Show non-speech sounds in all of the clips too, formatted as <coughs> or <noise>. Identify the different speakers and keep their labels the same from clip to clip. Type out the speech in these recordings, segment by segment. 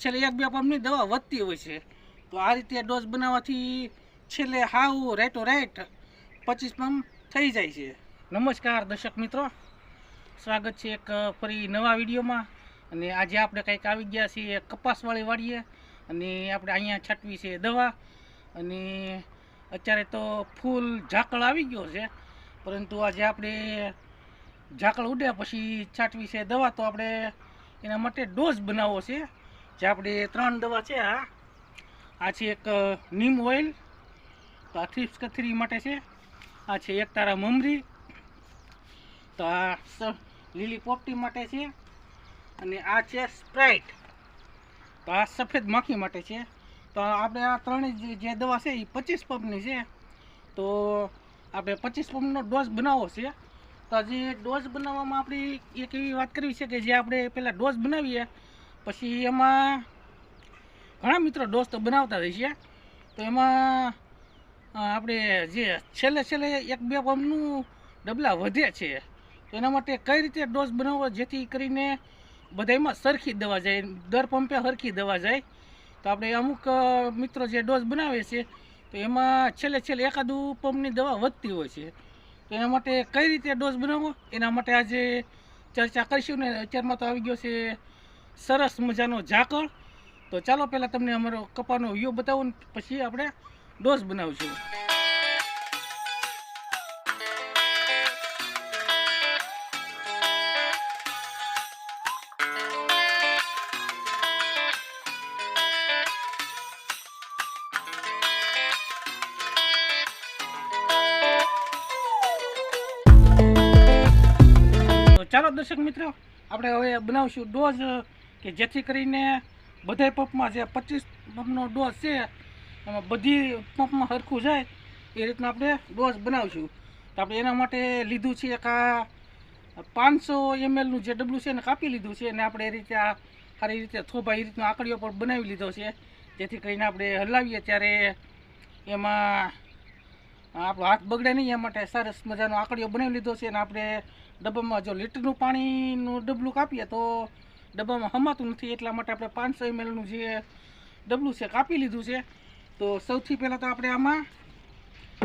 Speaker 1: છેલ્લે એક બે પંપની દવા વધતી હોય છે. તો આ રીતે ડોઝ બનાવવાથી છેલ્લે હાવ રાઈટો રાઈટ પચીસ પંપ થઈ જાય છે. નમસ્કાર દર્શક મિત્રો. સ્વાગત છે એક ફરી નવા વિડીયોમાં. અને આજે આપણે કંઈક આવી ગયા છીએ કપાસવાળી વાડીએ. અને આપણે અહીંયા છાંટવી છે દવા. અને અત્યારે તો ફૂલ ઝાકળ આવી ગયો છે. પરંતુ આજે આપણે ઝાકળ ઉડ્યા પછી છાંટવી છે દવા. તો આપણે એના માટે ડોઝ બનાવવો છે. જે આપણે ત્રણ દવા છે આ આ છે એક નીમ ઓઇલ, તો આ થ્રીપ્સ કથરી માટે છે. આ છે એક તારા મમરી, તો આ લીલી પોપટી માટે છે. અને આ છે સ્પ્રાઇટ, તો આ સફેદ માખી માટે છે. તો આપણે આ ત્રણેય જે- જે દવા છે, એ પચીસ પંપની છે. તો આપણે પચીસ પંપનો ડોઝ બનાવવો છે. તો જે ડોઝ બનાવવામાં આપણી એક એવી વાત કરવી છે કે જે આપણે પહેલાં ડોઝ બનાવીએ પછી એમાં ઘણા મિત્રો ડોઝ તો બનાવતા હોય છે. તો એમાં આપણે જે છેલ્લે છેલ્લે એક બે પંપનું ડબલા વધે છે. તો એના માટે કઈ રીતે ડોઝ બનાવવો જેથી કરીને બધામાં સરખી દવા જાય, દર પંપે સરખી દવા જાય. તો આપણે અમુક મિત્રો જે ડોઝ બનાવે છે, તો એમાં છેલ્લે છેલ્લે એકાદું પંપની દવા વધતી હોય છે. તો એના માટે કઈ રીતે ડોઝ બનાવવો? એના માટે આજે ચર્ચા કરીશું ને અત્યારમાં તો આવી ગયો છે સરસ મજાનો ઝાકળ. તો ચાલો પહેલાં તમને અમારો કપાનો વ્યૂ બતાવો પછી આપણે ડોઝ બનાવીશું. ચાલો દર્શક મિત્રો, આપણે હવે બનાવશું ડોઝ કે જેથી કરીને બધાય પંપમાં જે પચીસ પંપનો ડોઝ છે, એમાં બધી પંપમાં સરખું જાય, એ રીતના આપણે ડોઝ બનાવશું. તો આપણે એના માટે લીધું છે એક આ પાંચસો એમએલનું જે ડબલું છે એને કાપી લીધું છે અને આપણે એ રીતે આ સારી રીતે થોભા એ રીતનો આકડીઓ પણ બનાવી લીધો છે. જેથી કરીને આપણે હલાવીએ ત્યારે એમાં આપણો હાથ બગડે નહીં, એ માટે સરસ મજાનો આકડીઓ બનાવી લીધો છે અને આપણે ડબ્બામાં જો લીટરનું પાણીનું ડબલું કાપીએ તો ડબ્બામાં હમાતું નથી, એટલા માટે આપણે પાંચસો એમએલનું જે ડબલું છે, કાપી લીધું છે. તો સૌથી પહેલાં તો આપણે આમાં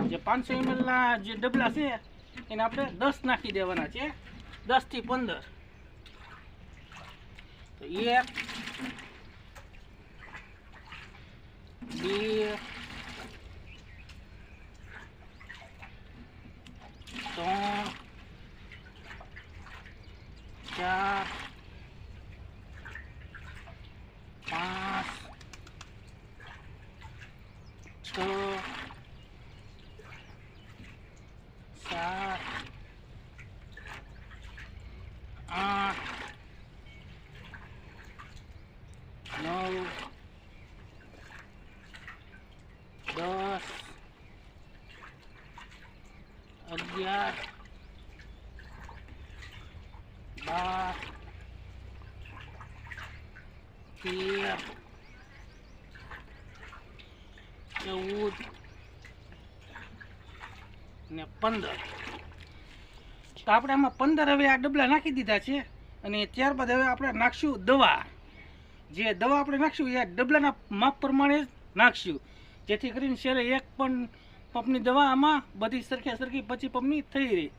Speaker 1: જે પાંચસો એમએલના જે ડબલા છે, એને આપણે દસ નાખી દેવાના છે. દસથી પંદર. તો એક, બે, ત્રણ, ચાર પાંચ છ સાત આઠ નવ દસ અગિયાર. બાર. તેર. ચૌદ. ને પંદર. તો આપણે આમાં પંદર હવે આ ડબલા નાખી દીધા છે અને ત્યારબાદ હવે આપણે નાખશું દવા. જે દવા આપણે નાખશું એ ડબલાના માપ પ્રમાણે નાખશું. જેથી કરીને છેલ્લે એક પણ પંપની દવા આમાં બધી સરખે સરખી પચી પંપની થઈ રહી.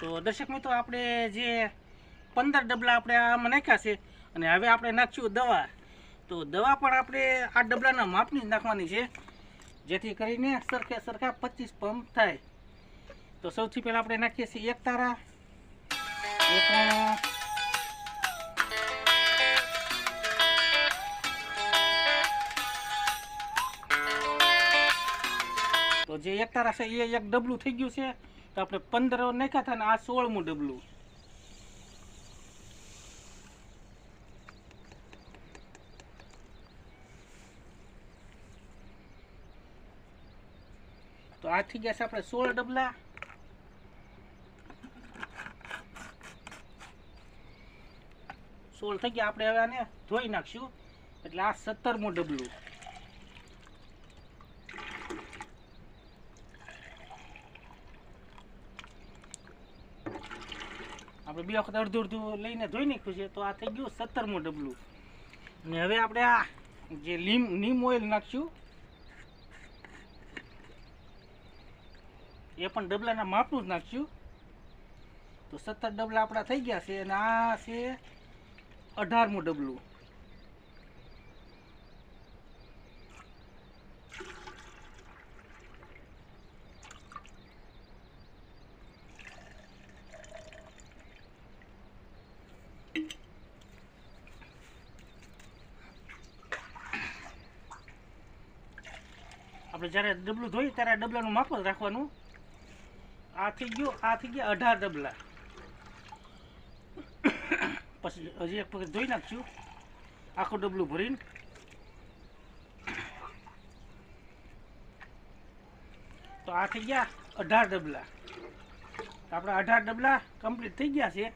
Speaker 1: તો દર્શક મિત્રો, આપણે જે પંદર ડબલા આપણે આમાં નાખ્યા છે અને હવે આપણે નાખશું દવા. તો દવા પણ આપણે આ ડબલાના માપની જ નાખવાની છે, જેથી કરીને સરખે સરખા પચીસ પંપ થાય. તો સૌથી પહેલાં આપણે નાખીએ છીએ એક તારા, એક તો જે એક તારા છે એ એક ડબલું થઈ ગયું છે. તો આપણે પંદર નાખ્યા હતા ને આ સોળમું ડબલું તો આ થઈ ગયા છે આપણે સોળ ડબલા સોળ થઈ ગયા. આપણે હવે આને ધોઈ નાખશું. એટલે આ સત્તરમું ડબલું આપણે બે વખત અડધું અડધું લઈને ધોઈ નાખ્યું છે, તો આ થઈ ગયું સત્તરમું ડબલું. ને હવે આપણે આ જે લીમ નીમ ઓઇલ નાખશું એ પણ ડબલાના માપનું જ નાખશું તો સત્તર ડબલા આપણા થઈ ગયા છે, અને આ છે અઢારમું ડબલું. આપણે જ્યારે ડબલું ધોઈએ ત્યારે ડબલાનું માપ જ રાખવાનું. આ થઈ ગયું, આ થઈ ગયા અઢાર ડબલા. પછી હજી એક વખત ધોઈ નાખશું. આખું ડબલું ભરીને. તો આ થઈ ગયા અઢાર ડબલા. આપણા અઢાર ડબલા કમ્પ્લીટ થઈ ગયા છે.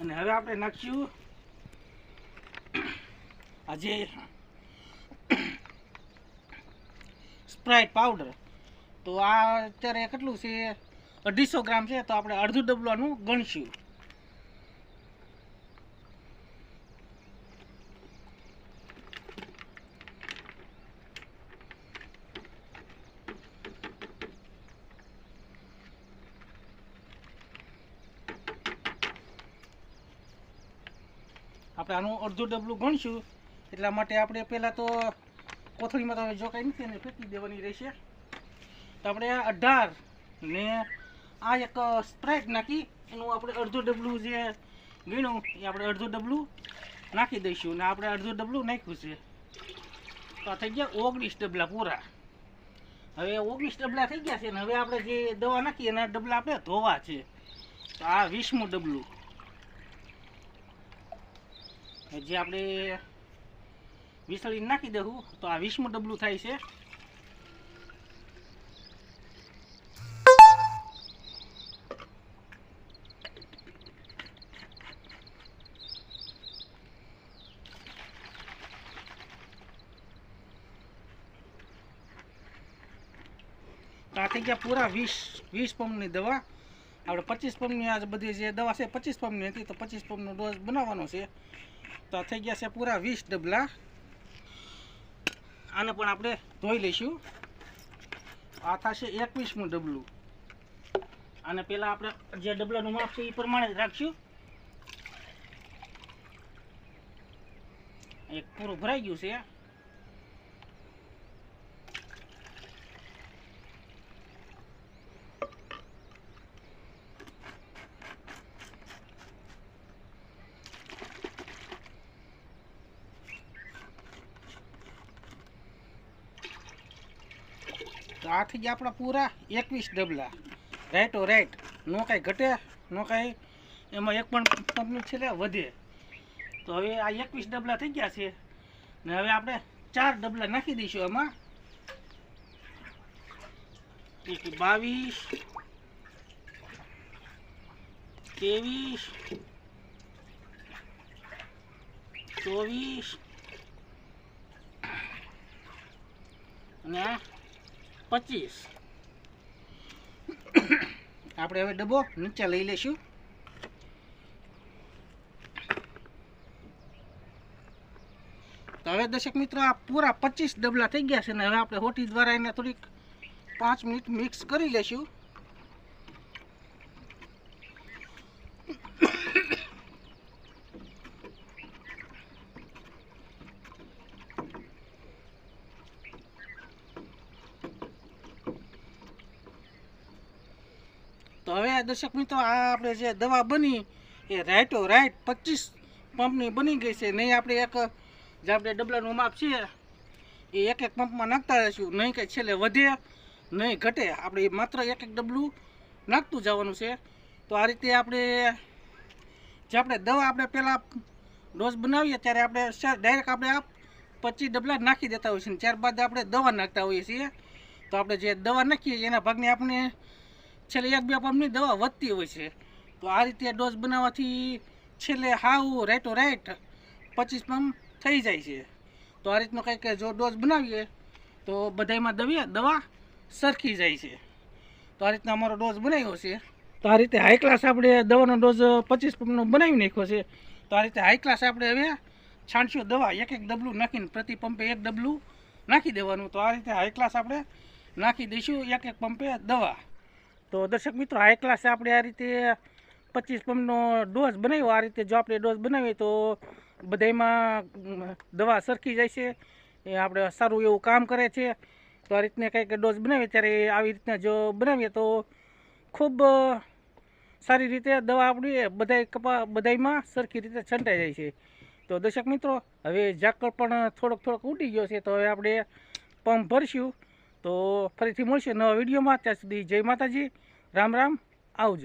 Speaker 1: અને હવે આપણે નાખશું આજે સ્પ્રાઇટ પાવડર તો આ અત્યારે કેટલું છે? અઢીસો ગ્રામ છે, તો આપણે અડધું ડબલાનું ગણશું. આપણે આનું અડધું ડબલું ગણશું. એટલા માટે આપણે પહેલાં તો કોથળીમાં તમે જો કંઈ નથી એને ફેંકી દેવાની રહેશે. તો આપણે અઢાર ને આ એક સ્પ્રાઇટ નાખી, એનું આપણે અડધો ડબલું જે ગીણું એ આપણે અડધો ડબલું નાખી દઈશું ને આપણે અડધો ડબલું નાખ્યું છે. તો આ થઈ ગયા ઓગણીસ ડબલા પૂરા. હવે ઓગણીસ ડબલા થઈ ગયા છે ને હવે આપણે જે દવા નાખીએ એના ડબલા આપણે ધોવા છે. તો આ વીસમું ડબલું. જે આપણે વિસળી નાખી દઉં તો આ વીસમું ડબલું થાય છે. આ થઈ ગયા પૂરા વીસ વીસ પંપની દવા. આપણે પચીસ પંપની આ બધી જે દવા છે, પચીસ પંપની હતી, તો પચીસ પંપનો ડોઝ બનાવવાનો છે. તો થઈ ગયા છે પૂરા વીસ ડબલા. આને પણ આપણે ધોઈ લઈશું. આ થશે એકવીસમું ડબલું. અને પહેલાં આપણે જે ડબલાનું માપ છે એ પ્રમાણે રાખશું. એક પૂરું ભરાઈ ગયું છે. તો આ થઈ આપણા પૂરા એકવીસ ડબલા. રાઈટો રાઈટ. નો કાંઈ ઘટે, નો કાંઈ એમાં એક પણ પંપની છે વધે. તો હવે આ એકવીસ ડબલા થઈ ગયા છે. ને હવે આપણે ચાર ડબલા નાખી દઈશું એમાં બાવીસ, ત્રેવીસ, ચોવીસ, અને પચીસ. <coughs> આપણે હવે ડબ્બો નીચે લઈ લઈશું. તો હવે દર્શક મિત્રો, આ પૂરા પચીસ ડબલા થઈ ગયા છે ને હવે આપણે હોટી દ્વારા એને થોડીક પાંચ મિનિટ મિક્સ કરી લઈશું. તો હવે દર્શક મિત્રો, આ આપણે જે દવા બની, એ રાઈટો રાઈટ પચીસ પંપની બની ગઈ છે. નહીં આપણે એક, જે આપણે ડબલાનું માપ છે, એ એક એક પંપમાં નાખતા રહીશું. નહીં કંઈ છેલ્લે વધે, નહીં ઘટે. આપણે માત્ર એક એક ડબલું નાખતું જવાનું છે. તો આ રીતે આપણે, જે આપણે દવા આપણે પહેલાં ડોઝ બનાવીએ, ત્યારે આપણે ડાયરેક્ટ આપણે આ પચીસ ડબલા નાખી દેતા હોઈએ છીએ. ત્યારબાદ આપણે દવા નાખતા હોઈએ છીએ. તો આપણે જે દવા નાખીએ, એના ભાગને આપણે છેલ્લે એક બે પંપની દવા વધતી હોય છે. તો આ રીતે ડોઝ બનાવવાથી છેલ્લે હાવ રાઈટો રાઈટ પચીસ પંપ થઈ જાય છે. તો આ રીતનો કંઈક જો ડોઝ બનાવીએ, તો બધામાં દવી દવા સરખી જાય છે. તો આ રીતના અમારો ડોઝ બનાવ્યો છે. તો આ રીતે હાઈ ક્લાસ આપણે દવાનો ડોઝ પચીસ પંપનો બનાવી નાખ્યો છે. તો આ રીતે હાઈ ક્લાસ આપણે હવે છાંટશો દવા, એક એક ડબલું નાખીને પ્રતિ પંપે એક ડબલું નાખી દેવાનું. તો આ રીતે હાઈ ક્લાસ આપણે નાખી દઈશું એક એક પંપે દવા. તો દર્શક મિત્રો હાઈ ક્લાસે આપણે આ રીતે પચીસ પંપનો ડોઝ બનાવ્યો. આ રીતે જો આપણે ડોઝ બનાવીએ તો બધાયમાં દવા સરખી જાય છે. એ આપણે સારું એવું કામ કરે છે. તો આ રીતને કંઈક ડોઝ બનાવીએ. ત્યારે આવી રીતના જો બનાવીએ તો ખૂબ સારી રીતે દવા આપણી બધાય કપા, બધાયમાં સરખી રીતે છંટાઈ જાય છે. તો દર્શક મિત્રો, હવે ઝાકળ પણ થોડોક થોડોક ઉડી ગયો છે. તો હવે આપણે પંપ ભરશું. તો ફરીથી મળશે નવા વિડીયોમાં. ત્યાં સુધી જય માતાજી. રામ રામ આવજો.